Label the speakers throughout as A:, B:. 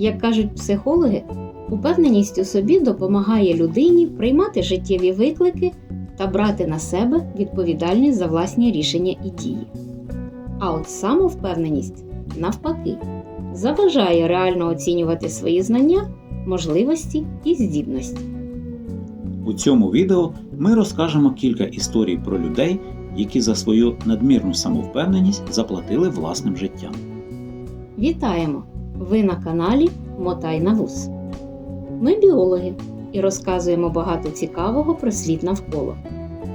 A: Як кажуть психологи, упевненість у собі допомагає людині приймати життєві виклики та брати на себе відповідальність за власні рішення і дії. А от самовпевненість, навпаки, заважає реально оцінювати свої знання, можливості і здібності.
B: У цьому відео ми розкажемо кілька історій про людей, які за свою надмірну самовпевненість заплатили власним життям.
A: Вітаємо! Ви на каналі Мотай на вус. Ми біологи і розказуємо багато цікавого про світ навколо.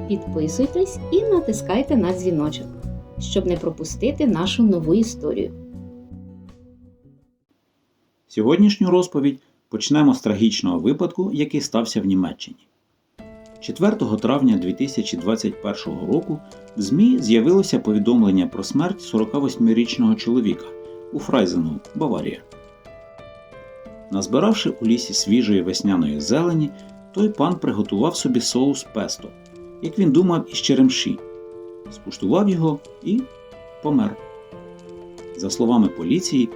A: Підписуйтесь і натискайте на дзвіночок, щоб не пропустити нашу нову історію.
B: Сьогоднішню розповідь почнемо з трагічного випадку, який стався в Німеччині. 4 травня 2021 року в ЗМІ з'явилося повідомлення про смерть 48-річного чоловіка у Фрайзену, Баварія. Назбиравши у лісі свіжої весняної зелені, той пан приготував собі соус песто, як він думав із черемші, скуштував його і помер. За словами поліції,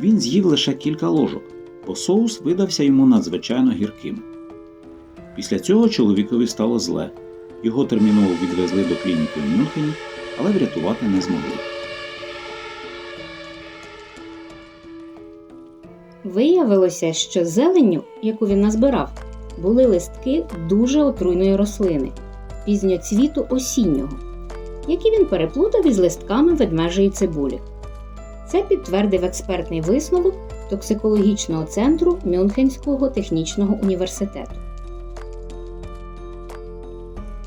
B: він з'їв лише кілька ложок, бо соус видався йому надзвичайно гірким. Після цього чоловікові стало зле. Його терміново відвезли до клініки в Мюнхені, але врятувати не змогли.
A: Виявилося, що зеленню, яку він назбирав, були листки дуже отруйної рослини пізньоцвіту осіннього, які він переплутав із листками ведмежої цибулі. Це підтвердив експертний висновок токсикологічного центру Мюнхенського технічного університету.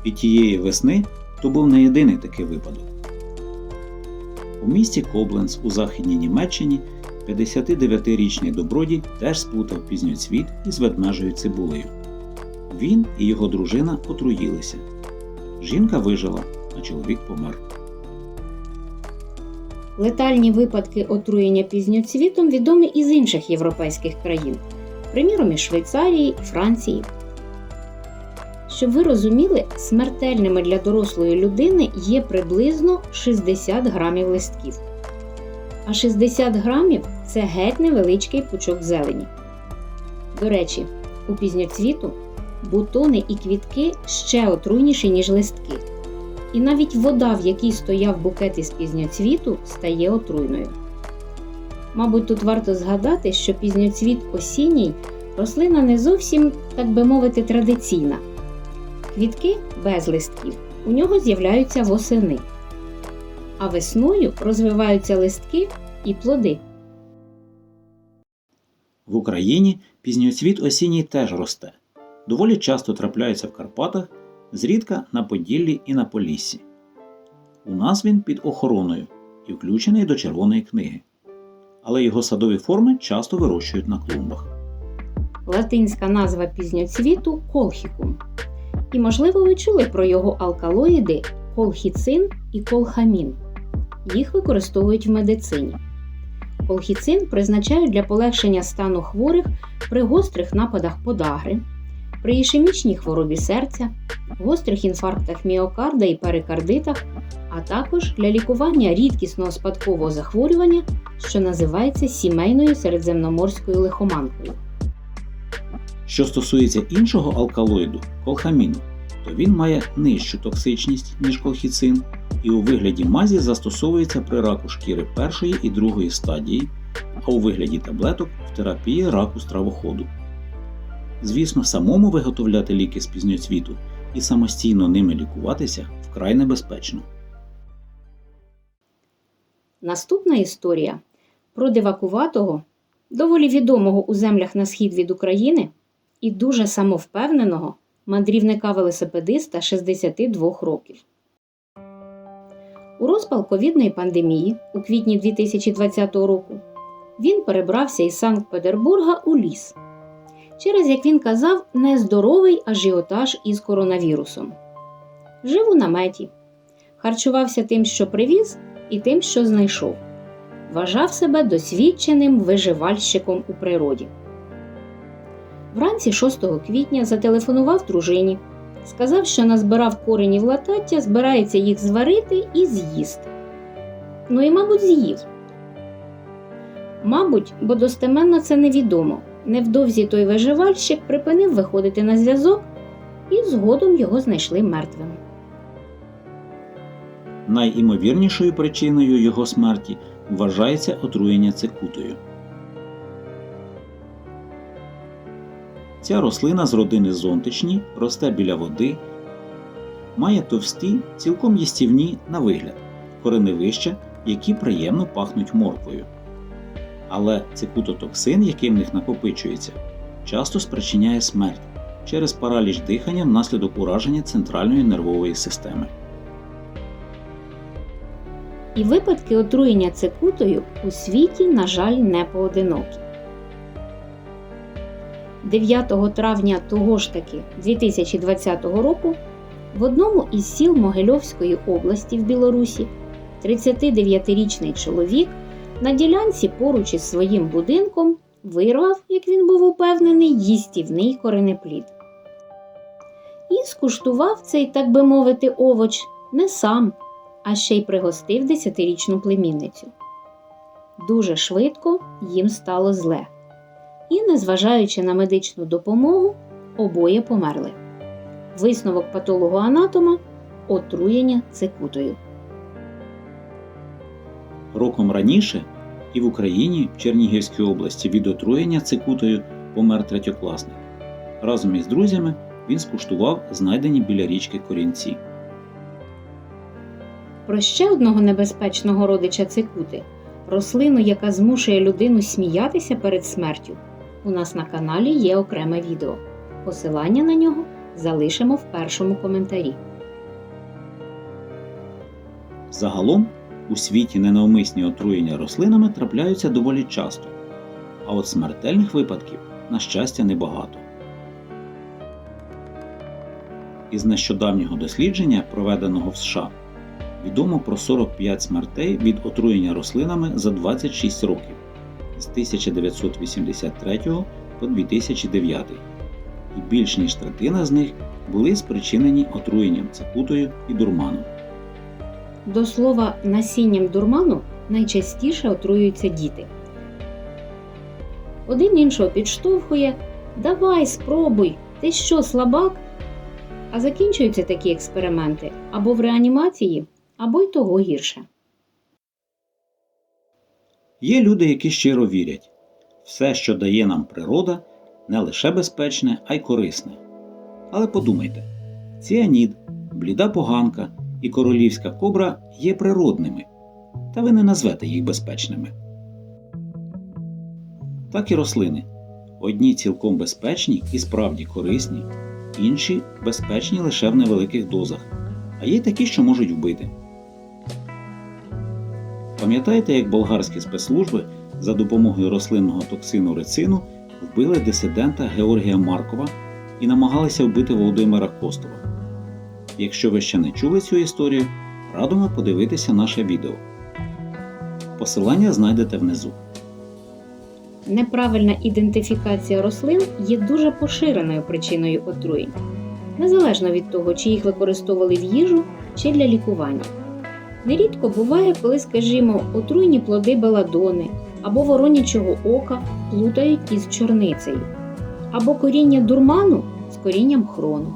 B: І тієї весни то був не єдиний такий випадок. У місті Кобленц у західній Німеччині 59-річний добродій теж сплутав пізньоцвіт із ведмежою цибулею. Він і його дружина отруїлися. Жінка вижила, а чоловік помер.
A: Летальні випадки отруєння пізньоцвітом відомі із інших європейських країн, приміром із Швейцарії Франції. Щоб ви розуміли, смертельними для дорослої людини є приблизно 60 грамів листків. А 60 грамів це геть невеличкий пучок зелені. До речі, у пізньоцвіту бутони і квітки ще отруйніші, ніж листки. І навіть вода, в якій стояв букет із пізньоцвіту, стає отруйною. Мабуть, тут варто згадати, що пізньоцвіт осінній рослина не зовсім, так би мовити, традиційна. Квітки без листків у нього з'являються восени, а весною розвиваються листки і плоди.
B: В Україні пізньоцвіт осінній теж росте. Доволі часто трапляється в Карпатах, зрідка на Поділлі і на Поліссі. У нас він під охороною і включений до Червоної книги. Але його садові форми часто вирощують на клумбах.
A: Латинська назва пізньоцвіту колхікум. І, можливо, ви чули про його алкалоїди колхіцин і колхамін. Їх використовують в медицині. Колхіцин призначають для полегшення стану хворих при гострих нападах подагри, при ішемічній хворобі серця, гострих інфарктах міокарда і перикардитах, а також для лікування рідкісного спадкового захворювання, що називається сімейною середземноморською лихоманкою.
B: Що стосується іншого алкалоїду колхаміну, то він має нижчу токсичність, ніж колхіцин, і у вигляді мазі застосовується при раку шкіри першої і другої стадії, а у вигляді таблеток в терапії раку стравоходу. Звісно, самому виготовляти ліки з пізньоцвіту і самостійно ними лікуватися вкрай небезпечно.
A: Наступна історія про дивакуватого, доволі відомого у землях на схід від України і дуже самовпевненого мандрівника-велосипедиста 62 років. У розпал ковідної пандемії у квітні 2020 року він перебрався із Санкт-Петербурга у ліс через, як він казав, нездоровий ажіотаж із коронавірусом. Жив у наметі, харчувався тим, що привіз, і тим, що знайшов. Вважав себе досвідченим виживальщиком у природі. Вранці 6 квітня зателефонував дружині, сказав, що назбирав коренів латаття, збирається їх зварити і з'їсти. Ну і, мабуть, з'їв. Мабуть, бо достеменно це невідомо. Невдовзі той виживальщик припинив виходити на зв'язок, і згодом його знайшли мертвим.
B: Найімовірнішою причиною його смерті вважається отруєння цикутою. Ця рослина з родини зонтичні росте біля води, має товсті, цілком їстівні на вигляд, кореневища, які приємно пахнуть морквою. Але цикутотоксин, який в них накопичується, часто спричиняє смерть через параліч дихання внаслідок ураження центральної нервової системи.
A: І випадки отруєння цикутою у світі, на жаль, не поодинокі. 9 травня того ж таки 2020 року в одному із сіл Могильовської області в Білорусі 39-річний чоловік на ділянці поруч із своїм будинком вирвав, як він був упевнений, їстівний коренеплід. І скуштував цей, так би мовити, овоч не сам, а ще й пригостив десятирічну племінницю. Дуже швидко їм стало зле. І, незважаючи на медичну допомогу, обоє померли. Висновок патологоанатома отруєння цикутою.
B: Роком раніше і в Україні, в Чернігівській області, від отруєння цикутою помер третьокласник. Разом із друзями він скуштував знайдені біля річки корінці.
A: Про ще одного небезпечного родича цикути рослину, яка змушує людину сміятися перед смертю. У нас на каналі є окреме відео. Посилання на нього залишимо в першому коментарі.
B: Загалом у світі ненавмисні отруєння рослинами трапляються доволі часто, а от смертельних випадків, на щастя, небагато. Із нещодавнього дослідження, проведеного в США, відомо про 45 смертей від отруєння рослинами за 26 років з 1983 по 2009, і більш ніж третина з них були спричинені отруєнням цикутою і дурманом.
A: До слова, насінням дурману найчастіше отруюються діти. Один іншого підштовхує Давай, спробуй, ти що, слабак? А закінчуються такі експерименти або в реанімації, або й того гірше.
B: Є люди, які щиро вірять, все, що дає нам природа, не лише безпечне, а й корисне. Але подумайте: ціанід, бліда поганка і королівська кобра є природними, та ви не назвете їх безпечними. Так і рослини. Одні цілком безпечні і справді корисні, інші безпечні лише в невеликих дозах, а є такі, що можуть вбити. Пам'ятаєте, як болгарські спецслужби за допомогою рослинного токсину рецину вбили дисидента Георгія Маркова і намагалися вбити Володимира Костова? Якщо ви ще не чули цю історію, радимо подивитися наше відео. Посилання знайдете внизу.
A: Неправильна ідентифікація рослин є дуже поширеною причиною отруєнь, незалежно від того, чи їх використовували в їжу чи для лікування. Нерідко буває, коли, скажімо, отруйні плоди беладони або воронячого ока плутають із чорницею, або коріння дурману з корінням хрону.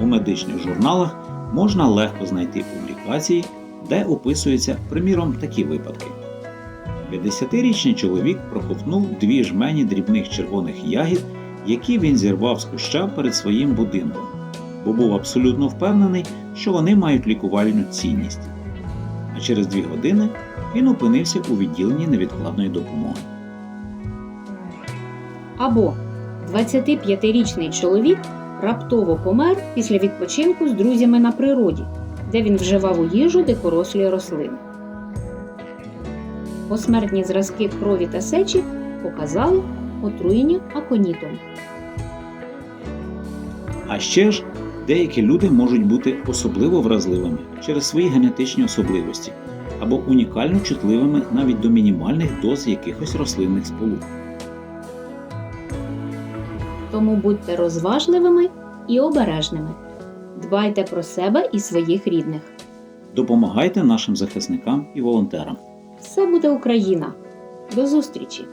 B: У медичних журналах можна легко знайти публікації, де описуються, приміром, такі випадки. 50-річний чоловік проковтнув дві жмені дрібних червоних ягід, які він зірвав з куща перед своїм будинком, бо був абсолютно впевнений, що вони мають лікувальну цінність. А через дві години він опинився у відділенні невідкладної допомоги.
A: Або 25-річний чоловік раптово помер після відпочинку з друзями на природі, де він вживав у їжу дикорослі рослини. Посмертні зразки крові та сечі показали отруєння аконітом.
B: А ще ж деякі люди можуть бути особливо вразливими через свої генетичні особливості або унікально чутливими навіть до мінімальних доз якихось рослинних сполук.
A: Тому будьте розважливими і обережними. Дбайте про себе і своїх рідних.
B: Допомагайте нашим захисникам і волонтерам.
A: Все буде Україна. До зустрічі!